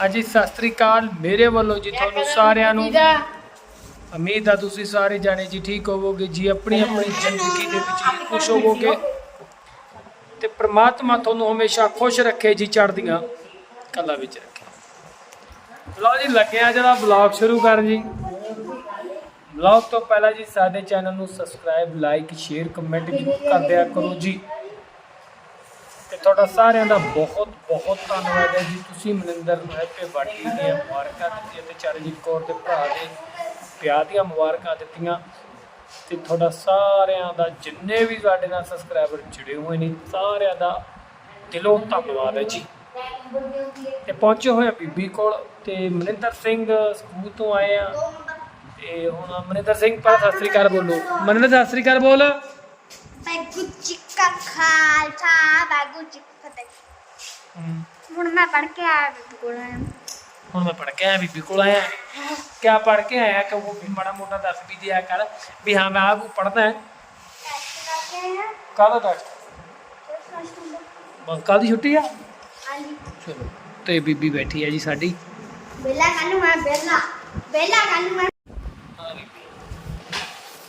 ਹਾਂਜੀ ਸਤਿ ਸ੍ਰੀ ਅਕਾਲ। ਮੇਰੇ ਵੱਲੋਂ ਜੀ ਤੁਹਾਨੂੰ ਸਾਰਿਆਂ ਨੂੰ ਉਮੀਦ ਆ ਤੁਸੀਂ ਸਾਰੇ ਜਾਣੇ ਜੀ ਠੀਕ ਹੋਵੋਗੇ ਜੀ ਆਪਣੀ ਆਪਣੀ ਜ਼ਿੰਦਗੀ ਦੇ ਵਿੱਚ ਖੁਸ਼ ਹੋਵੋਗੇ। ਤੇ ਪ੍ਰਮਾਤਮਾ ਤੁਹਾਨੂੰ ਹਮੇਸ਼ਾ ਖੁਸ਼ ਰੱਖੇ ਜੀ ਚੜ੍ਹਦੀਆਂ ਕਲਾ ਵਿੱਚ ਰੱਖੇ। ਲਓ ਜੀ ਲੱਗਿਆ ਜਿਹੜਾ ਬਲੌਗ ਸ਼ੁਰੂ ਕਰਨ ਜੀ। ਬਲੌਗ ਤੋਂ ਪਹਿਲਾਂ ਜੀ ਸਾਡੇ ਚੈਨਲ ਨੂੰ ਸਬਸਕ੍ਰਾਈਬ ਲਾਈਕ ਸ਼ੇਅਰ ਕਮੈਂਟ ਜ਼ਰੂਰ ਕਰ ਦਿਆ ਕਰੋ ਜੀ। ਤੁਹਾਡਾ ਸਾਰਿਆਂ ਦਾ ਬਹੁਤ ਬਹੁਤ ਧੰਨਵਾਦ ਹੈ ਜੀ। ਤੁਸੀਂ ਮਨਿੰਦਰ ਨੂੰ ਹੈਪੀ ਬਰਥਡੇ ਦੀਆਂ ਮੁਬਾਰਕਾਂ ਦਿੱਤੀਆਂ ਤੇ ਚਰਨਜੀਤ ਕੌਰ ਦੇ ਭਰਾ ਦੇ ਵਿਆਹ ਦੀਆਂ ਮੁਬਾਰਕਾਂ ਦਿੱਤੀਆਂ ਤੇ ਤੁਹਾਡਾ ਸਾਰਿਆਂ ਦਾ ਜਿੰਨੇ ਵੀ ਸਾਡੇ ਨਾਲ ਸਬਸਕ੍ਰਾਈਬਰ ਜੁੜੇ ਹੋਏ ਨੇ, ਸਾਰਿਆਂ ਦਾ ਦਿਲੋਂ ਧੰਨਵਾਦ ਹੈ ਜੀ। ਤੇ ਪਹੁੰਚੇ ਹੋਏ ਆ ਬੀਬੀ ਕੋਲ ਤੇ ਮਨਿੰਦਰ ਸਿੰਘ ਸਕੂਲ ਤੋਂ ਆਏ ਆ। ਤੇ ਹੁਣ ਮਨਿੰਦਰ ਸਿੰਘ ਪਰ ਸਤਿ ਸ੍ਰੀ ਅਕਾਲ ਬੋਲੋ। ਮਨਿੰਦਰ, ਸਤਿ ਸ੍ਰੀ ਅਕਾਲ ਬੋਲ। ਵਾਹਿਗੁਰੂ ਜੀ ਕਾ ਖਾਲਸਾ ਵਾਹਿਗੁਰੂ ਜੀ ਕੀ ਫਤਿਹ ਹਮ, ਹੁਣ ਮੈਂ ਪੜ ਕੇ ਆਇਆ ਬੀਬੀ ਕੋਲ ਹੁਣ ਮੈਂ ਪੜ ਕੇ ਆਇਆ ਬੀਬੀ ਕੋਲ ਆਇਆ। ਕਿਆ ਪੜ ਕੇ ਆਇਆ ਕਿ ਉਹ ਵੀ ਮਾੜਾ ਮੋਟਾ ਦੱਸ ਵੀ ਦਿਆ ਕਰ ਵੀ ਹਾਂ ਮੈਂ ਆਹ ਕੋ ਪੜਦਾ ਹੈ। ਟੈਸਟ ਕਰਕੇ ਆਇਆ। ਕਾਹਦਾ ਟੈਸਟ? ਬਸ ਕੱਲ ਦੀ ਛੁੱਟੀ ਆ? ਹਾਂਜੀ। ਚਲੋ ਤੇ ਬੀਬੀ ਬੈਠੀ ਹੈ ਜੀ ਸਾਡੀ। ਬੇਲਾ ਕਾਨੂੰ ਮੈਂ ਬੇਲਾ ਬੇਲਾ ਕਾਨੂੰ ਮੈਂ।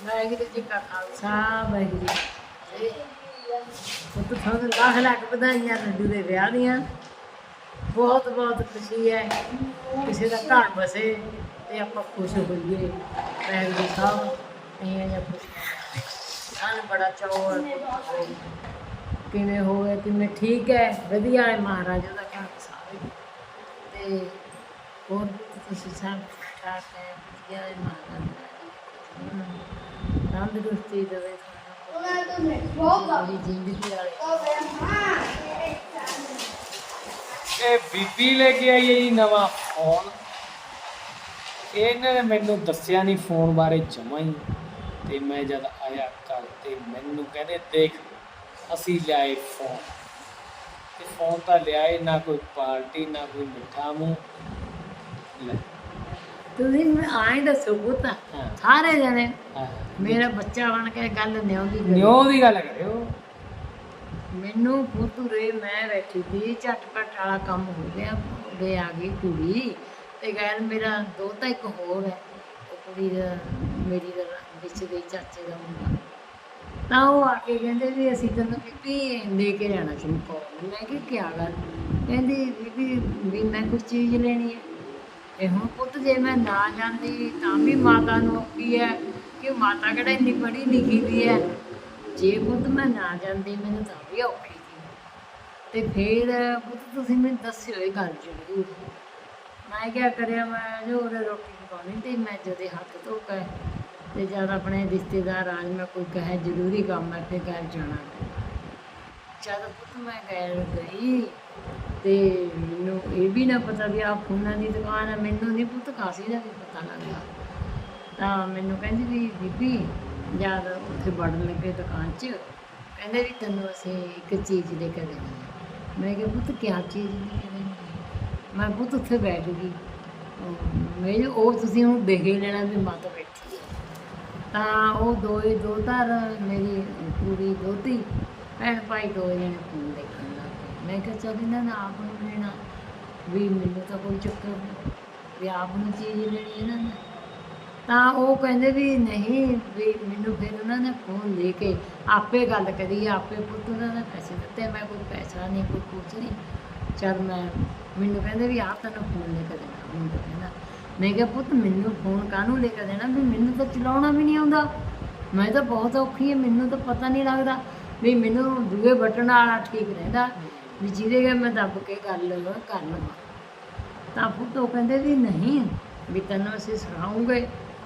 ਵਾਹਿਗੁਰੂ ਜੀ ਕਾ ਖਾਲਸਾ ਵਾਹਿਗੁਰੂ ਜੀ ਕੀ। ਪੁੱਤ, ਤੁਹਾਨੂੰ ਲੱਖ ਲੱਖ ਵਧਾਈਆਂ, ਲੱਡੂ ਦੇ ਵਿਆਹ ਦੀਆਂ। ਬਹੁਤ ਬਹੁਤ ਖੁਸ਼ੀ ਹੈ। ਕਿਸੇ ਦਾ ਘਰ ਵਸੇ ਤੇ ਆਪਾਂ ਖੁਸ਼ ਹੋਈਏ। ਵਾਹਿਗੁਰੂ ਸਾਹਿਬ ਇਹ ਜਾਂ ਸਾਨੂੰ ਬੜਾ ਚਾਅ ਹੈ ਹੋਏ। ਕਿਵੇਂ ਹੋਵੇ, ਕਿਵੇਂ ਠੀਕ ਹੈ। ਵਧੀਆ ਹੈ ਮਹਾਰਾਜਾ ਦਾ ਘਰ ਸਾਰੇ ਤੇ ਹੋਰ ਤੁਸੀਂ ਸਭ ਠੀਕ ਠਾਕ ਹੈ, ਵਧੀਆ ਹੈ ਮਹਾਰਾਜ। ਤੰਦਰੁਸਤੀ ਦੇਵੇ। ਇਹ ਬੀਬੀ ਲੈ ਕੇ ਆਈ ਹੈ ਜੀ ਨਵਾਂ ਫੋਨ। ਇਹਨੇ ਮੈਨੂੰ ਦੱਸਿਆ ਨਹੀਂ ਫੋਨ ਬਾਰੇ, ਜਮਾ ਹੀ ਤੇ ਮੈਂ ਜਦ ਆਇਆ ਘਰ ਤੇ ਮੈਨੂੰ ਕਹਿੰਦੇ, ਦੇਖ, ਅਸੀਂ ਲਿਆਏ ਫੋਨ। ਤੇ ਫੋਨ ਤਾਂ ਲਿਆਏ, ਨਾ ਕੋਈ ਪਾਰਟੀ, ਨਾ ਕੋਈ ਮਿੱਠਾ ਮੂੰਹ। ਲੈ। ਤੁਸੀਂ ਮੈਨੂੰ ਆਏ ਦੱਸੋ ਪੁੱਤ। ਸਾਰੇ ਜਣੇ। ਮੇਰਾ ਬੱਚਾ ਬਣ ਕੇ ਗੱਲ ਨਿਉਂਦੀ ਕਰੀ। ਨਿਉ ਦੀ ਗੱਲ ਕਰਿਓ ਮੈਨੂੰ ਪੁੱਤੂਰੇ ਮੈਂ ਬੈਠੀ ਸੀ ਝਟਪਟ ਵਾਲਾ ਕੰਮ ਹੋ ਗਿਆ ਉਹਦੇ ਆ ਗਈ ਕੁੜੀ ਤੇ ਗੈਰ ਮੇਰਾ ਦੋਤਾ ਇੱਕ ਹੋਰ ਹੈ ਉਹ ਕੁੜੀ ਦਾ ਮੇਰੀ ਦਾ ਵਿੱਚ ਦੇ ਚਾਚੇ ਦਾ ਮੁੰਡਾ ਤਾਂ ਉਹ ਆ ਕੇ ਕਹਿੰਦੇ ਵੀ ਅਸੀਂ ਤੈਨੂੰ ਬੀਬੀ ਲੈ ਕੇ ਜਾਣਾ ਚਮਕੌਰ ਮੈਂ ਕਿਹਾ ਕੀ ਗੱਲ ਕਹਿੰਦੀ ਬੀਬੀ ਵੀ ਮੈਂ ਕੁਝ ਚੀਜ਼ ਲੈਣੀ ਹੈ ਤੇ ਹੁਣ ਪੁੱਤ, ਜੇ ਮੈਂ ਨਾ ਜਾਂਦੀ ਤਾਂ ਵੀ ਮਾਤਾ ਨੂੰ ਔਖੀ ਹੈ ਕਿ ਮਾਤਾ ਕਿਹੜਾ ਇੰਨੀ ਪੜ੍ਹੀ ਲਿਖੀ ਵੀ ਹੈ। ਜੇ ਪੁੱਤ, ਮੈਂ ਨਾ ਜਾਂਦੀ ਮੈਨੂੰ ਤਾਂ ਵੀ ਔਖੀ ਸੀ। ਤੇ ਫਿਰ ਪੁੱਤ, ਤੁਸੀਂ ਮੈਨੂੰ ਦੱਸਿਓ ਇਹ ਗੱਲ ਜ਼ਰੂਰ। ਮੈਂ ਕਿਹਾ ਕਰਿਆ, ਮੈਂ ਜੋ ਉਹਦੇ ਰੋਟੀ ਪਕਾਉਣੀ ਤੇ ਮੈਂ ਜਦੇ ਹੱਥ ਧੋ ਕੇ ਤੇ ਜਦ ਆਪਣੇ ਰਿਸ਼ਤੇਦਾਰ ਆਜ ਮੈਂ ਕੋਈ ਕਹੇ ਜ਼ਰੂਰੀ ਕੰਮ ਹੈ ਤੇ ਘਰ ਜਾਣਾ। ਜਦ ਪੁੱਤ, ਮੈਂ ਗੈਰ ਗਈ ਤੇ ਮੈਨੂੰ ਇਹ ਵੀ ਨਾ ਪਤਾ ਵੀ ਆ ਫੋਨਾਂ ਦੀ ਦੁਕਾਨ ਹੈ ਮੈਨੂੰ ਨਹੀਂ ਪੁੱਤ ਕਾਸੀ ਦਾ ਵੀ ਪਤਾ ਲੱਗਾ ਤਾਂ ਮੈਨੂੰ ਕਹਿੰਦੀ ਵੀ ਬੀਬੀ ਜਦ ਉੱਥੇ ਵੜਨ ਲੱਗੇ ਦੁਕਾਨ 'ਚ, ਕਹਿੰਦੇ ਵੀ ਤੈਨੂੰ ਅਸੀਂ ਇੱਕ ਚੀਜ਼ ਲੈ ਕੇ ਦੇਣੀ ਮੈਂ ਕਿਹਾ ਪੁੱਤ ਕਿਆ ਚੀਜ਼ ਲੈ ਕੇ ਦੇਣੀ ਮੈਂ ਪੁੱਤ ਉੱਥੇ ਬੈਠ ਗਈ। ਉਹ ਉਹ ਤੁਸੀਂ ਹੁਣ ਦੇਖ ਹੀ ਲੈਣਾ ਵੀ ਮਾਤਾ ਬੈਠੀ ਹੈ ਤਾਂ ਉਹ ਦੋਏ ਦੋ ਧਰ ਮੇਰੀ ਪੂਰੀ ਦੋਤੀ ਭੈਣ ਭਾਈ ਦੋਏ ਜਣੇ ਫੋਨ ਦੇਖਣ ਮੈਂ ਕਿਹਾ ਚੱਲ ਇਹਨਾਂ ਨੇ ਆਪ ਨੂੰ ਲੈਣਾ, ਵੀ ਮੈਨੂੰ ਤਾਂ ਕੋਈ ਚੱਕਰ ਨਹੀਂ, ਵੀ ਆਪ ਨੂੰ ਚੀਜ਼ ਲੈਣੀ ਇਹਨਾਂ ਨੇ। ਤਾਂ ਉਹ ਕਹਿੰਦੇ ਵੀ ਨਹੀਂ, ਵੀ ਮੈਨੂੰ ਫਿਰ ਉਹਨਾਂ ਨੇ ਫੋਨ ਲੈ ਕੇ ਆਪੇ ਗੱਲ ਕਰੀ, ਆਪੇ ਪੁੱਤ ਉਹਨਾਂ ਨੇ ਪੈਸੇ ਦਿੱਤੇ, ਮੈਂ ਕੋਈ ਪੈਸਾ ਨਹੀਂ, ਕੋਈ ਕੁਛ ਨਹੀਂ। ਚਲ ਮੈਂ, ਮੈਨੂੰ ਕਹਿੰਦੇ ਵੀ ਆਪ ਤੈਨੂੰ ਫੋਨ ਲੈ ਕੇ ਦੇਣਾ ਮੁੰਡਾ ਕਹਿੰਦਾ। ਮੈਂ ਕਿਹਾ ਪੁੱਤ ਮੈਨੂੰ ਫੋਨ ਕਾਹਨੂੰ ਲੈ ਕੇ ਦੇਣਾ, ਵੀ ਮੈਨੂੰ ਤਾਂ ਚਲਾਉਣਾ ਵੀ ਨਹੀਂ ਆਉਂਦਾ। ਮੈਂ ਤਾਂ ਬਹੁਤ ਔਖੀ ਹਾਂ, ਮੈਨੂੰ ਤਾਂ ਪਤਾ ਨਹੀਂ ਲੱਗਦਾ, ਵੀ ਮੈਨੂੰ ਦੂਏ ਬਟਨ ਵਾਲਾ ਠੀਕ ਰਹਿੰਦਾ। ਵੀ ਜਿਹਦੇ ਕੇ ਮੈਂ ਦੱਬ ਕੇ ਗੱਲ ਕਰ ਲਵਾਂ। ਤਾਂ ਪੁੱਤ ਕਹਿੰਦੇ ਵੀ ਨਹੀਂ, ਵੀ ਤੈਨੂੰ ਅਸੀਂ ਸਿਖਾਉਂਗੇ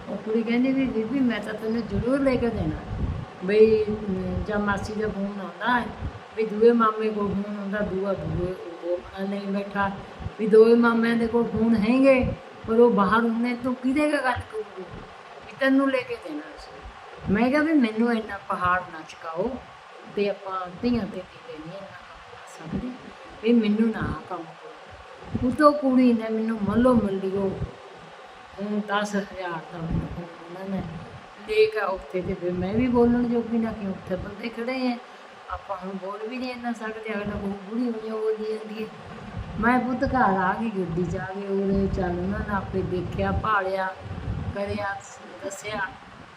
ਉਹ ਕੁੜੀ ਕਹਿੰਦੀ ਵੀ ਬੀਬੀ ਮੈਂ ਤਾਂ ਤੈਨੂੰ ਜ਼ਰੂਰ ਲੈ ਕੇ ਦੇਣਾ। ਬਈ ਜਾਂ ਮਾਸੀ ਦਾ ਫੋਨ ਆਉਂਦਾ ਹੈ, ਵੀ ਦੂਏ ਮਾਮੇ ਕੋਲ ਫੋਨ ਆਉਂਦਾ, ਦੂਆ ਦੂਏ ਉਹ ਨਹੀਂ ਬੈਠਾ। ਵੀ ਦੋਏ ਮਾਮਿਆਂ ਦੇ ਕੋਲ ਫੋਨ ਹੈਗੇ, ਪਰ ਉਹ ਬਾਹਰ ਹੁੰਦੇ ਤੂੰ ਕਿਹਦੇ ਨਾਲ ਗੱਲ ਕਰੂਗੀ? ਵੀ ਤੈਨੂੰ ਲੈ ਕੇ ਦੇਣਾ ਸੀ ਮੈਂ ਕਿਹਾ ਵੀ ਮੈਨੂੰ ਇੰਨਾ ਪਹਾੜ ਨਾ ਚਕਾਓ, ਤੇ ਆਪਾਂ ਧੀਆਂ ਤੇ ਕੀ ਲੈਣੀ ਇੰਨਾ ਸਕਦੇ ਵੀ ਮੈਨੂੰ ਨਾ ਆਹ ਕੰਮ ਕਰੋ। ਕੁੜੀ ਨੇ ਮੈਨੂੰ ਮੱਲੋ ਮੱਲੀਓ ਹੁਣ 10000 ਦਾ ਮੈਨੂੰ ਉਹਨਾਂ ਨੇ ਲੈ ਕੇ ਉੱਥੇ ਤੇ ਫਿਰ ਮੈਂ ਵੀ ਬੋਲਣ ਜੋਗੀ ਨਾ ਕਿ ਉੱਥੇ ਬੰਦੇ ਖੜੇ ਆ ਆਪਾਂ ਹੁਣ ਬੋਲ ਵੀ ਨਹੀਂ ਇੰਨਾ ਸਕਦੇ, ਅਗਲਾ ਕੋਈ ਬੁੜੀ ਹੋ ਜਾ ਬੋਲੀ ਜਾਂਦੀ ਹੈ ਮੈਂ ਪੁੱਤ ਘਰ ਆ ਗਈ, ਗੱਡੀ ਚ ਆ ਗਈ ਉਹਨੇ ਚੱਲ ਉਹਨਾਂ ਨੇ ਆਪੇ ਦੇਖਿਆ, ਭਾਲਿਆ, ਕਰਿਆ, ਦੱਸਿਆ।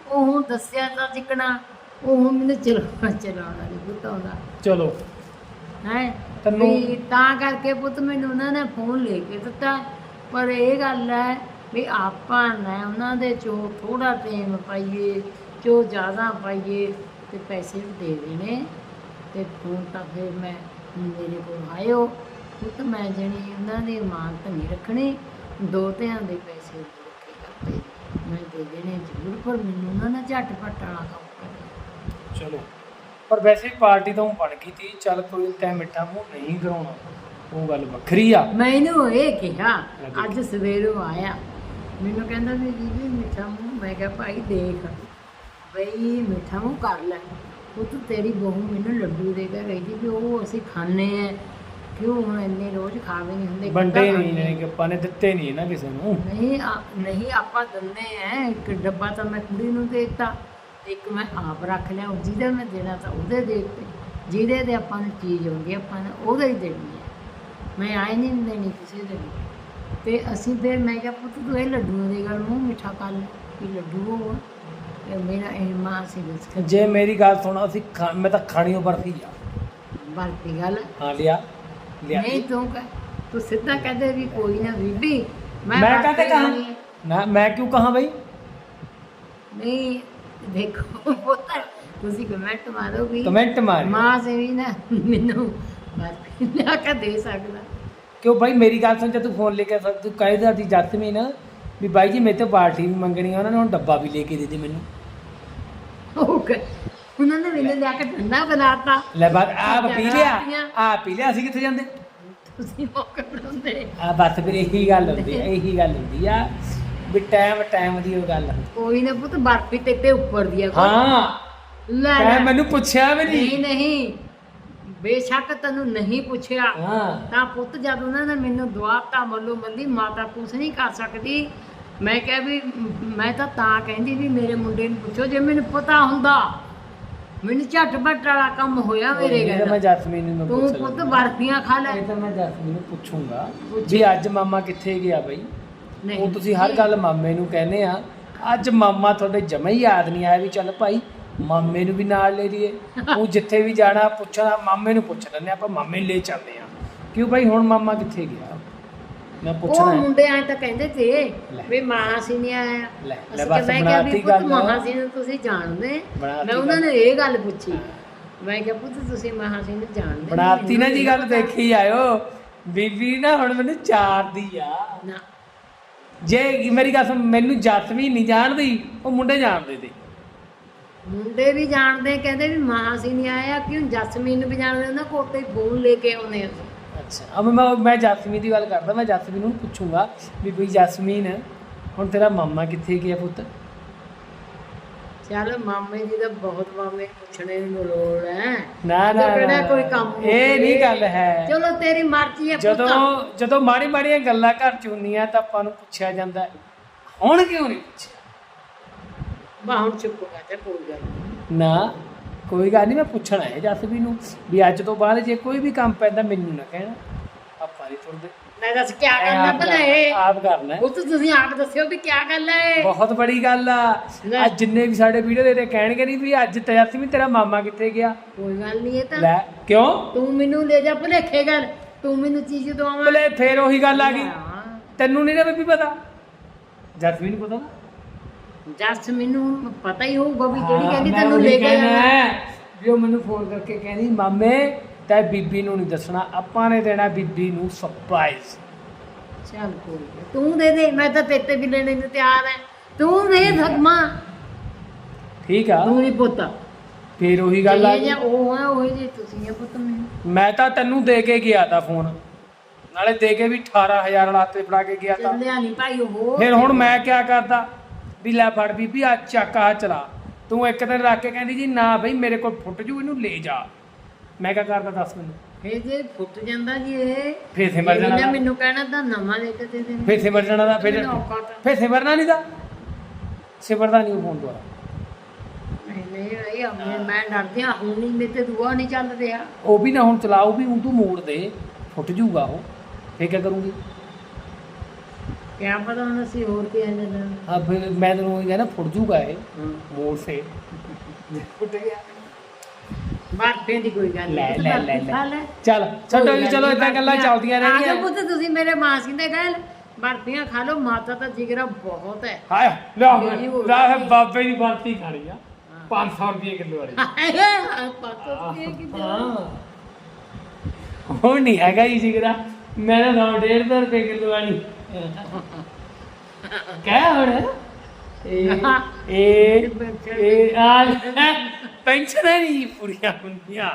ਉਹ ਹੁਣ ਦੱਸਿਆ ਤਾਂ ਜਿਕਣਾ, ਉਹ ਹੁਣ ਮੈਨੂੰ ਚਲਾਉਣਾ ਚਲਾਉਣਾ ਨਹੀਂ ਪੁੱਤ ਆਉਂਦਾ। ਚਲੋ। ਹੈ? ਤੈਨੂੰ- ਵੀ ਤਾਂ ਕਰਕੇ ਪੁੱਤ ਮੈਨੂੰ ਉਹਨਾਂ ਨੇ ਫੋਨ ਲੈ ਕੇ ਦਿੱਤਾ। ਪਰ ਇਹ ਗੱਲ ਹੈ ਵੀ ਆਪਾਂ ਨੇ ਉਹਨਾਂ ਦੇ ਚੋਂ ਥੋੜਾ ਟਾਈਮ ਪਾਈਏ ਚੋ ਜ਼ਿਆਦਾ ਪਾਈਏ ਤੇ ਪੈਸੇ ਵੀ ਦੇ ਦੇਣੇ। ਤੇ ਫੋਨ ਤਾਂ ਫਿਰ ਮੈਂ ਮੇਰੇ ਕੋਲ ਆਇਓ। ਪੁੱਤ ਮੈਂ ਜਣੀ ਉਹਨਾਂ ਦੀ ਇਮਾਨਤ ਨਹੀਂ ਰੱਖਣੀ। ਦੋ ਧਿਆਂ ਦੇ ਪੈਸੇ ਰੱਖੇ ਕਰਦੇ ਮੈਂ ਦੇ ਦੇਣੇ ਜ਼ਰੂਰ ਪਰ ਮੈਨੂੰ ਉਹਨਾਂ ਨੇ ਝਟਪਟ ਵਾਲਾ ਕੰਮ ਕਰਿਆ ਚਲੋ। ਪਰ ਵੈਸੇ ਪਾਰਟੀ ਤਾਂ ਬਣ ਗਈ ਤੀ ਚੱਲ ਕੋਈ ਤੈ ਮਿੱਠਾ ਮੂੰਹ ਨਹੀਂ ਕਰਾਉਣਾ ਉਹ ਗੱਲ ਵੱਖਰੀ ਆ। ਮੈਨੂੰ ਇਹ ਕਿਹਾ ਅੱਜ ਸਵੇਰੋਂ ਆਇਆ। ਮੈਨੂੰ ਕਹਿੰਦਾ ਵੀ ਦੀਦੀ ਮਿੱਠਾ ਮੂੰਹ ਮੈਂ ਕਿਹਾ ਭਾਈ ਦੇਖ ਬਈ ਮਿੱਠਾ ਮੂੰਹ ਕਰ ਲੈ। ਉਹ ਤੂੰ ਤੇਰੀ ਬਹੂ ਮੈਨੂੰ ਲੱਡੂ ਦੇ ਕੇ ਗਈ ਸੀ ਵੀ ਉਹ ਅਸੀਂ ਖਾਣੇ ਆ। ਕਿਉਂ ਹੁਣ ਇੰਨੇ ਰੋਜ਼ ਖਾਵੇ ਨਹੀਂ ਹੁੰਦੇ ਕਿੱਦਾਂ ਨਹੀਂ ਨੇ ਕਿ ਆਪਾਂ ਨੇ ਦਿੱਤੇ ਨਹੀਂ ਨਾ ਕਿਸੇ ਨੂੰ। ਨਹੀਂ ਆ- ਨਹੀਂ ਆਪਾਂ ਦਿੰਦੇ ਆ ਇੱਕ ਡੱਬਾ ਤਾਂ ਮੈਂ ਕੁੜੀ ਨੂੰ ਦੇ ਦਿੱਤਾ। ਇੱਕ ਮੈਂ ਆਪ ਰੱਖ ਲਿਆ ਉਹ ਜਿਹਦੇ ਮੈਂ ਦੇਣਾ ਤਾਂ ਉਹਦੇ ਦੇ ਦਿੱਤੇ ਜਿਹਦੇ ਦੇ ਆਪਾਂ ਨੂੰ ਚੀਜ਼ ਆਉਂਦੀ ਆਪਾਂ ਨੇ ਉਹਦੇ ਹੀ ਦੇਣੀ ਹੈ ਮੈਂ ਆਏ ਨਹੀਂ ਦੇਣੀ ਕਿਸੇ ਦੇ ਤੇ ਅਸੀਂ ਫਿਰ ਮੈਂ ਕਿਹਾ ਪੁੱਤ ਤੂੰ ਇਹ ਲੱਡੂਆਂ ਦੀ ਗੱਲ ਮੂੰਹ ਮਿੱਠਾ ਕਰ ਲੈ ਵੀ ਲੱਡੂ ਤੇ ਮੇਰਾ ਇਹ ਮਾਂ ਸੀ ਬਸ। ਜੇ ਮੇਰੀ ਗੱਲ ਸੁਣ ਅਸੀਂ ਖਾ- ਮੈਂ ਤਾਂ ਖਾਣੀਓ ਬਰਫੀ ਆ। ਬਲਤੀ ਗੱਲ? ਹਾਂ ਲਿਆ ਲਿਆ। ਨਹੀਂ ਤੂੰ ਕਹ ਤੂੰ ਸਿੱਧਾ ਕਹਦੇ ਵੀ ਕੋਈ ਨਾ ਬੀਬੀ ਮੈਂ ਬਰਫੀ ਕਾਹਤੇ ਕਹਾਂ? ਖਾਣੀ ਹੈ। ਨਾ ਮੈਂ ਕਿਉਂ ਕਹਾਂ ਬਈ? ਨਹੀਂ ਦੇਖੋ ਪੁੱਤ ਤੁਸੀਂ ਕਮੈਂਟ ਮਾਰੋ ਵੀ ਕਮੈਂਟ ਮਾਰ ਮਾਂ ਸੇ ਵੀ ਨਾ ਮੈਨੂੰ ਬਰਫੀ ਲਿਆ ਕੇ ਦੇ ਸਕਦਾ। ਕਿਉਂ ਬਾਈ ਮੇਰੀ ਗੱਲ ਸੁਣ ਜੇ ਤੂੰ ਫੋਨ ਲੈ ਕੇ ਆ, ਤੂੰ ਕਹਿਦਾ ਦੀ ਜਸਮੀਨ ਵੀ ਬਾਈ ਜੀ ਮੇਰੇ ਤੋਂ ਪਾਰਟੀ ਵੀ ਮੰਗਣੀ ਆ ਉਹਨਾਂ ਨੇ ਹੁਣ ਡੱਬਾ ਵੀ ਲੈ ਕੇ ਦੇ ਦੇ ਮੈਨੂੰ। ਉਹ ਕਹਿ- ਉਹਨਾਂ ਨੇ ਮੈਨੂੰ ਲਿਆ ਕੇ ਠੰਡਾ ਬਣਾਤਾ। ਲੈ ਬਾਤ ਆਪ ਪੀ ਲਿਆ ਆ ਪੀ ਲਿਆ ਅਸੀਂ ਕਿੱਥੇ ਜਾਂਦੇ? ਤੁਸੀਂ ਮੌਕੇ ਬਣਾਉਂਦੇ। ਆ ਬਸ ਫਿਰ ਇਹੀ ਗੱਲ ਹੁੰਦੀ ਆ ਇਹੀ ਗੱਲ ਹੁੰਦੀ ਆ। ਵੀ ਟਾਈਮ ਟਾਈਮ ਦੀ ਉਹ ਗੱਲ। ਕੋਈ ਨਾ ਪੁੱਤ ਬਰਫੀ ਤੇ ਤੇ ਉੱਪਰ ਦੀ ਆ ਕੋਈ। ਹਾਂ। ਲੈ ਤੈਂ ਲੈ। ਮੈਨੂੰ ਪੁੱਛਿਆ ਵੀ ਨਹੀਂ। ਨਹੀਂ ਨਹੀਂ। ਬੇਸ਼ੱਕ ਤੈਨੂੰ ਨਹੀਂ ਪੁੱਛਿਆ। ਹਾਂ। ਤਾਂ ਪੁੱਤ ਜਦ ਉਹਨਾਂ ਨੇ ਮੈਨੂੰ ਦੁਆ ਤਾਂ ਮੱਲੋ ਮੱਲੀ ਮਾਤਾ ਕੁਛ ਨਹੀਂ ਕਰ ਸਕਦੀ। ਮੈਂ ਕਿਹਾ ਵੀ ਮ- ਮੈਂ ਤਾਂ ਤਾਂ ਕਹਿੰਦੀ ਵੀ ਮੇਰੇ ਮੁੰਡੇ ਨੂੰ ਪੁੱਛੋ ਜੇ ਮੈਨੂੰ ਪਤਾ ਹੁੰਦਾ। ਮੈਨੂੰ ਝਟਪਟ ਵਾਲਾ ਕੰਮ ਹੋਇਆ ਮੇਰੇ ਇਹ ਤਾਂ ਮੈਂ ਜਸਮੀਨ ਨੂੰ ਤੂੰ ਪੁੱਛ ਪੁੱਤ ਲੈਂਦਾ। ਬਰਫੀਆਂ ਖਾ ਲੈ। ਇਹ ਤਾਂ ਮੈਂ ਜਸਮੀਨ ਨੂੰ ਪੁੱਛੂੰਗਾ। ਪੁੱਛ। ਵੀ ਅੱਜ ਮਾਮਾ ਕਿੱਥੇ ਗਿਆ ਬਈ? ਉਹ ਤੁਸੀਂ ਹਰ ਗੱਲ ਮਾਮੇ ਨੂੰ ਕਹਿੰਦੇ ਆ। ਅੱਜ ਮਾਮਾ ਤੁਹਾਡੇ ਜਮਾ ਹੀ ਯਾਦ ਨਹੀਂ ਆਇਆ ਵੀ ਚੱਲ ਭਾਈ ਮਾਮੇ ਨੂੰ ਵੀ ਨਾਲ ਲੈ ਲਈਏ। ਉਹ ਜਿੱਥੇ ਵੀ ਜਾਣਾ ਪੁੱਛਣਾ ਮਾਮੇ ਨੂੰ ਪੁੱਛ ਲੈਂਦੇ ਆਪਾਂ ਮਾਮੇ ਲੈ ਚੱਲਦੇ ਆ ਕਿਉਂ ਭਾਈ ਹੁਣ ਮਾਮਾ ਕਿੱਥੇ ਗਿਆ? ਮੈਂ ਉਹ ਪੁੱਛਣਾ ਹੈ। ਮੁੰਡੇ ਆਏ ਤਾਂ ਕਹਿੰਦੇ ਤੇ। ਵੀ ਮਾਂ ਸੀ ਨਹੀਂ ਆਇਆ। ਲੈ, ਬਸ ਕਿਹਾ ਮੈਂ ਕਿਹਾ ਵੀ ਬਣਾਤੀ ਪੁੱਤ ਗੱਲ। ਮਹਾਂ ਸੀ ਨੂੰ ਤੁਸੀਂ ਜਾਣਦੇ। ਮੈਂ ਉਹਨਾਂ। ਨੇ ਇਹ ਗੱਲ ਪੁੱਛੀ। ਮੈਂ ਕਿਹਾ ਪੁੱਤ ਤੁਸੀਂ ਮਹਾਂ ਸੀ ਨੂੰ ਜਾਣਦੇ ਬਣਾਤੀ ਨਾ ਜੀ ਗੱਲ। ਦੇਖੀ ਆਇਓ। ਬੀਬੀ ਨਾ ਹੁਣ ਮੈਨੂੰ ਚਾਰਦੀ ਆ। ਨਾ। ਜੇ ਮੇਰੀ ਗੱਲ ਸੁਣ ਮੈਨੂੰ ਜਸਮੀਨ ਨਹੀਂ ਜਾਣਦੀ ਉਹ ਮੁੰਡੇ ਜਾਣਦੇ ਤੇ। ਮੁੰਡੇ ਵੀ ਜਾਣਦੇ ਕਹਿੰਦੇ ਵੀ ਮਾਂ ਸੀ ਨਹੀਂ ਆਇਆ ਕਿਉਂ ਜਸਮੀਨ ਨੂੰ ਵੀ ਜਾਣਦੇ ਉਹਨਾਂ ਕੋਲ ਤੇ ਫੋਨ ਲੈ ਕੇ ਆਉਂਦੇ ਆ। ਅੱਛਾ ਅਬ ਮੈਂ ਮੈਂ ਜਸਮੀਨ ਦੀ ਗੱਲ ਕਰਦਾ ਮੈਂ ਜਸਮੀਨ ਨੂੰ ਪੁੱਛੂੰਗਾ ਵੀ ਬਈ ਜਸਮੀਨ ਹੁਣ ਤੇਰਾ ਮਾਮਾ ਕਿੱਥੇ ਗਿਆ ਪੁੱਤ? ਚੱਲ ਮਾਮੇ ਜੀ ਦਾ ਬਹੁਤ ਮਾਮੇ ਪੁੱਛਣੇ ਨੂੰ ਲੋੜ ਹੈ ਨਾ ਨਾ ਕਿਹੜਾ ਕੋਈ ਕੰਮ ਇਹ ਨਹੀਂ। ਗੱਲ ਹੈ ਚਲੋ ਤੇਰੀ ਮਰਜ਼ੀ ਹੈ। ਜਦੋਂ ਜਦੋਂ ਮਾੜੀ ਮਾੜੀਆਂ ਗੱਲਾਂ ਘਰ ਚ ਹੁੰਦੀਆਂ ਤਾਂ ਆਪਾਂ ਨੂੰ ਪੁੱਛਿਆ ਜਾਂਦਾ। ਹੁਣ ਕਿਉਂ ਨਹੀਂ ਪੁੱਛਿਆ ਮੈਂ ਹੁਣ ਚੁੱਪ ਜਾ ਕੋਈ ਗੱਲ ਨਾ ਕੋਈ ਗੱਲ ਨਹੀਂ ਮੈਂ ਪੁੱਛਣਾ ਹੈ ਜਸਮੀਨ ਨੂੰ ਵੀ ਅੱਜ ਤੋਂ ਬਾਅਦ ਜੇ ਕੋਈ ਵੀ ਕੰਮ ਪੈਂਦਾ ਮੈਨੂੰ ਨਾ ਕਹਿਣਾ ਆਪਾਂ ਨਹੀਂ ਤੁਰਦੇ ਮੈਂ ਦੱਸ ਕੀ ਕਰਨਾ ਆਪ ਭਲਾ ਇਹ? ਆਪ ਕਰਨਾ ਹੈ। ਉਹ ਤਾਂ ਤੁਸੀਂ ਆਪ ਦੱਸਿਓ ਵੀ ਕੀ ਗੱਲ ਹੈ ਬਹੁਤ ਬੜੀ ਗੱਲ ਆ। ਲੈ। ਅੱਜ ਜਿੰਨੇ ਵੀ ਸਾਡੇ ਵੀਡੀਓ ਦੇ ਤੇ ਕਹਿਣਗੇ ਨਹੀਂ ਵੀ ਅੱਜ ਤੇ ਜਸਮੀਨ ਤੇਰਾ ਮਾਮਾ ਕਿੱਥੇ ਗਿਆ? ਕੋਈ ਗੱਲ ਨਹੀਂ ਇਹ ਤਾਂ ਲੈ ਕਿਉਂ? ਤੂੰ ਮੈਨੂੰ ਲੈ ਜਾ ਭੁਲੇਖੇ ਗੱਲ ਤੂੰ ਮੈਨੂੰ ਚੀਜ਼ ਦਵਾਵਾਂ। ਬਲੇ ਫੇਰ ਉਹੀ ਗੱਲ ਆ ਗਈ। ਤੈਨੂੰ ਨਹੀਂ ਨਾ ਬੀਬੀ ਪਤਾ? ਜਸਮੀਨ ਨੂੰ ਪਤਾ ਨਾ? ਜਸ ਮੈਨੂੰ ਪਤਾ ਹੀ ਹੋਊਗਾ ਵੀ ਕਿਹੜੀ ਹਾਂ, ਕਹਿੰਦੀ ਮੈਂ ਤੈਨੂੰ ਉਹੀ ਲੈ ਕੇ ਕਹਿਣਾ ਜਾਣਾ। ਹੈ ਵੀ ਉਹ ਮੈਨੂੰ ਫੋਨ ਕਰਕੇ ਕਹਿੰਦੀ ਮਾਮੇ ਤੈ ਬੀਬੀ ਨੂੰ ਨਹੀਂ ਦੱਸਣਾ। ਆਪਾਂ ਨੇ ਦੇਣਾ ਬੀਬੀ ਨੂੰ ਸਰਪ੍ਰਾਈਜ਼ ਚੱਲ ਕੋਈ ਨੀ। ਤੂੰ ਦੇ ਦੇ ਮੈਂ ਤਾਂ ਤੇਤੇ ਵੀ ਲੈਣੇ ਨੂੰ ਤਿਆਰ ਐ। ਤੂੰ ਦੇ ਧਗਮਾ ਠੀਕ ਆ। ਤੂੰ ਨਹੀਂ ਪੁੱਤ। ਫੇਰ ਉਹੀ ਗੱਲ ਆ ਗਈ। ਜੇ ਉਹ ਆ ਉਹ ਜੇ ਤੁਸੀਂ ਆ ਪੁੱਤ ਮੈਨੂੰ। ਮੈਂ ਤਾਂ ਤੈਨੂੰ ਦੇ ਕੇ ਗਿਆ ਤਾਂ ਫੋਨ। ਨਾਲੇ ਦੇ ਕੇ ਵੀ 18000 ਵਾਲਾ ਹੱਥੇ ਫੜਾ ਕੇ ਗਿਆ ਤਾਂ। ਚੱਲਿਆ ਨਹੀਂ ਭਾਈ ਉਹ। ਫਿਰ ਹੁਣ ਮੈਂ ਕਿਆ ਕਰਦਾ? ਵੀ ਲੈ ਫੜ ਬੀਬੀ ਆ ਚੱਕ ਆ ਚਲਾ। ਤੂੰ ਇੱਕ ਦਿਨ ਰੱਖ ਕੇ ਕਹਿੰਦੀ ਜੀ ਨਾ ਬਈ ਮੇਰੇ ਕੋਲ ਫੁੱਟ ਜੂ ਇਹਨੂੰ ਲੈ ਜਾ। ਮੈਂ ਕਿਆ ਕਰਦਾ ਦੱਸ ਮੈਨੂੰ? ਫੇਰ ਜੇ ਫੁੱਟ ਜਾਂਦਾ ਜੀ ਇਹ ਫੇਰ ਸਿਮਰ ਇਹ ਜਾਣਾ ਦਾ। ਮੈਨੂੰ ਕਹਿਣਾ ਤਾਂ ਨਵਾਂ ਲੈ ਕੇ ਦੇ ਦੇ ਫੇਰ ਸਿਮਰ ਜਾਣਾ ਦਾ ਫਿਰ ਮੈਨੂੰ ਔਖਾ ਤਾਂ- ਫੇਰ ਸਿਮਰਨਾ ਨਹੀਂ ਦਾ ਸਿਮਰਦਾ ਨਹੀਂ ਉਹ ਫੋਨ ਦੁਆਰਾ। ਨਹੀਂ ਨਹੀਂ ਨਹੀਂ ਆ, ਮੈਂ- ਮੈਂ ਡਰਦੀ ਆ ਹੁਣ ਨਹੀਂ ਮੇਰੇ ਤੇ ਦੂਆ ਨਹੀਂ ਚੱਲ ਰਿਹਾ। ਉਹ ਵੀ ਨਾ ਹੁਣ ਚਲਾਓ ਵੀ ਉਹ ਤੂੰ ਮੋੜ ਦੇ ਫੁੱਟ ਜੂਗਾ ਉਹ। ਫੇਰ ਕੀ ਕਰੂੰਗੀ? ਕਿਆ ਪਤਾ ਹੁਣ ਅਸੀਂ ਹੋਰ ਕੀ ਆਨੇ ਨਾ ਆ ਫਿਰ ਮੈਂ ਤੈਨੂੰ ਇਹ ਕਹਿਣਾ ਫੁੱਟ ਜੂਗਾ ਇਹ। ਮੋੜ ਸੇ। ਫੁੱਟ ਗਿਆ। ਬਾਰਫੀਆਂ ਦੀ ਕੋਈ ਗੱਲ ਲੈ, ਨਹੀਂ ਲੈ, ਲੈ, ਲੈ। ਚੱਲ। ਛੱਡੋ ਜੀ ਚਲੋ ਇਦਾਂ ਗੱਲਾਂ ਚੱਲਦੀਆਂ ਪੁੱਤ ਤੁਸੀਂ ਮੇਰੇ ਮਾਸੀ ਦੇ ਗੱਲ। ਬਰਫੀਆਂ ਖਾ ਲਓ ਮਾਤਾ ਦਾ ਜਿਗਰਾ ਬਹੁਤ ਹੈ। ਹਾਏ ਮੇਰੀ ਹੋ ਲੈ। ਬਾਬੇ ਦੀ ਬਰਫੀ ਖਾਣੀ ਆ। 500 ਰੁਪਏ ਕਿਲੋ ਵਾਲੀ। ਪਤਾ ਕੀ ਕਿਤੇ। ਹਾਂ। ਹੁਣ ਨਹੀਂ ਹੈਗਾ ਹੀ ਜਿਗਰਾ। ਮੈਂ ਤਾਂ 150 ਰੁਪਏ ਕਿਲੋ ਵਾਲੀ। ਕਹਿ ਹੁਣ। ਇਹ ਇਹ ਇਹ ਆ ਪੈਨਸ਼ਨ ਨਹੀਂ ਪੂਰੀਆਂ ਹੁੰਦੀਆਂ।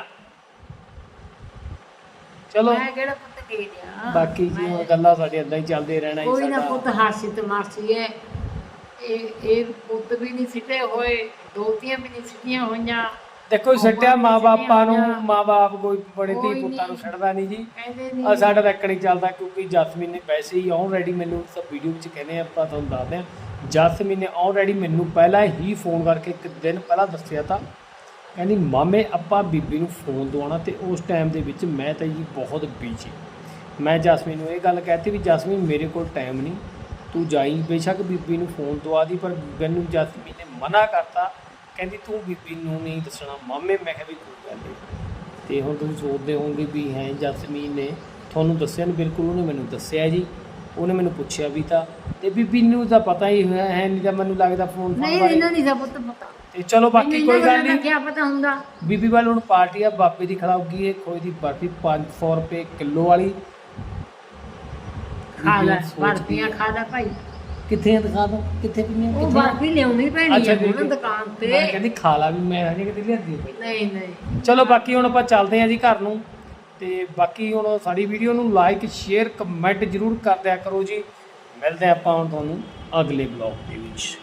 ਚਲੋ। ਮੈਂ ਕਿਹੜਾ ਪੁੱਤ ਦੇ ਦਿਆ? ਬਾਕੀ ਜੀ ਹੁਣ ਗੱਲਾਂ ਸਾਡੇ ਏਦਾਂ ਹੀ ਚੱਲਦੇ ਰਹਿਣਾ ਹੀ ਕੋਈ ਨਾ ਸਾਡਾ। ਪੁੱਤ ਹਾਸੀ ਤਮਾਸ਼ੀ ਹੈ। ਇਹ ਇਹ ਪੁੱਤ ਵੀ ਨਹੀਂ ਸਿੱਟੇ ਹੋਏ। ਦੋਤੀਆਂ ਵੀ ਨਹੀਂ ਸਿੱਟੀਆਂ ਹੋਈਆਂ। ਦੇਖੋ ਸੱਟਿਆ ਮਾਂ-ਬਾਪਾਂ ਨੂੰ। ਮਾਂ-ਬਾਪ ਕੋਈ ਬੜੇ ਧੀ ਪੁੱਤਾਂ ਨੂੰ। ਛੱਡਦਾ ਨਹੀਂ ਜੀ। ਕਹਿੰਦੇ ਆ ਨਹੀਂ ਸਾਡਾ ਤਾਂ ਇੱਕ ਨਹੀਂ ਚੱਲਦਾ ਕਿਉਂਕਿ ਜਸਮੀਨ ਨੇ ਵੈਸੇ ਹੀ ਆਲਰੇਡੀ ਮੈਨੂੰ ਸਭ ਵੀਡੀਓ ਵਿੱਚ ਕਹਿੰਦੇ ਆਪਾਂ ਤੁਹਾਨੂੰ ਦੱਸਦੇ ਹਾਂ ਜਸਮੀਨ ਨੇ ਆਲਰੇਡੀ ਮੈਨੂੰ ਪਹਿਲਾਂ ਹੀ ਫੋਨ ਕਰਕੇ ਇੱਕ ਦਿਨ ਪਹਿਲਾਂ ਦੱਸਿਆ ਤਾਂ ਕਹਿੰਦੀ ਮਾਮੇ ਆਪਾਂ ਬੀਬੀ ਨੂੰ ਫੋਨ ਦਵਾਉਣਾ ਤੇ ਉਸ ਟਾਈਮ ਦੇ ਵਿੱਚ ਮੈਂ ਤਾਂ ਜੀ ਬਹੁਤ ਬੀਜੀ ਮੈਂ ਜਸਮੀਨ ਨੂੰ ਇਹ ਗੱਲ ਕਹਿਤੀ ਵੀ ਜਸਮੀਨ ਮੇਰੇ ਕੋਲ ਟਾਈਮ ਨਹੀਂ ਤੂੰ ਜਾਈ ਬੇਸ਼ੱਕ ਬੀਬੀ ਨੂੰ ਫੋਨ ਦਵਾ ਦੀ ਪਰ ਮੈਨੂੰ ਜਸਮੀਨ ਨੇ ਮਨਾ ਕਰਤਾ। ਕਹਿੰਦੀ ਤੂੰ ਬੀਬੀ ਨੂੰ ਨਹੀਂ ਦੱਸਣਾ ਮਾਮੇ ਮੈਂ ਕਿਹਾ ਵੀ ਕੋਈ ਗੱਲ ਨਹੀਂ। ਤੇ ਹੁਣ ਤੁਸੀਂ ਸੋਚਦੇ ਹੋਵੋਗੇ ਵੀ ਹੈ ਜਸਮੀਨ ਨੇ ਤੁਹਾਨੂੰ ਦੱਸਿਆ ਨਹੀਂ ਬਿਲਕੁਲ ਉਹਨੇ ਮੈਨੂੰ ਦੱਸਿਆ ਜੀ। ਉਹਨੇ ਮੈਨੂੰ ਪੁੱਛਿਆ ਵੀ ਤਾਂ। ਤੇ ਬੀਬੀ ਨੂੰ ਤਾਂ ਪਤਾ ਹੀ ਹੋਇਆ ਹੈ ਨਹੀਂ ਤਾਂ ਮੈਨੂੰ ਲੱਗਦਾ ਫੋਨ ਫੋਨ ਨਹੀਂ ਇਹਨਾਂ ਨਹੀਂ ਦਾ ਪੁੱਤ ਪਤਾ। ਤੇ ਚਲੋ ਬਾਕੀ ਕੋਈ ਗੱਲ ਨਹੀਂ। ਕੀ ਪਤਾ ਹੁੰਦਾ। ਬੀਬੀ ਵੱਲ ਹੁਣ ਪਾਰਟੀ ਆ ਬਾਬੇ ਦੀ ਖੜਾਉਗੀ ਇਹ ਖੋਏ ਦੀ ਬਰਫੀ 500 ਰੁਪਏ ਕਿਲੋ ਵਾਲੀ। ਖਾ ਲੈ ਬਰਫੀਆਂ ਖਾ ਲੈ ਭਾਈ। ਕਿੱਥੇ ਆ ਦਿਖਾ ਦੋ ਕਿੱਥੇ ਪਈਆਂ ਉਹ ਆ? ਬਰਫੀ ਲਿਆਉਣੀ ਪੈਣੀ ਹੈ। ਦੁਕਾਨ ਮੈਂ ਤੇ ਕਹਿੰਦੀ ਖਾ ਲਾ ਵੀ ਮੈਂ ਹਜੇ ਕਿਤੇ ਲਿਆਂਦੀ ਹੋਈ ਨਹੀਂ ਨਹੀਂ। ਚਲੋ ਬਾਕੀ ਹੁਣ ਆਪਾਂ ਚੱਲਦੇ ਹਾਂ ਜੀ ਘਰ ਨੂੰ। ਤੇ ਬਾਕੀ ਹੁਣ ਸਾਡੀ ਵੀਡੀਓ ਨੂੰ ਲਾਈਕ ਸ਼ੇਅਰ ਕਮੈਂਟ ਜਰੂਰ ਕਰ ਦਿਆ ਕਰੋ ਜੀ। ਮਿਲਦੇ ਆਪਾਂ ਹੁਣ ਤੁਹਾਨੂੰ ਅਗਲੇ ਬਲੌਗ ਦੇ ਵਿੱਚ।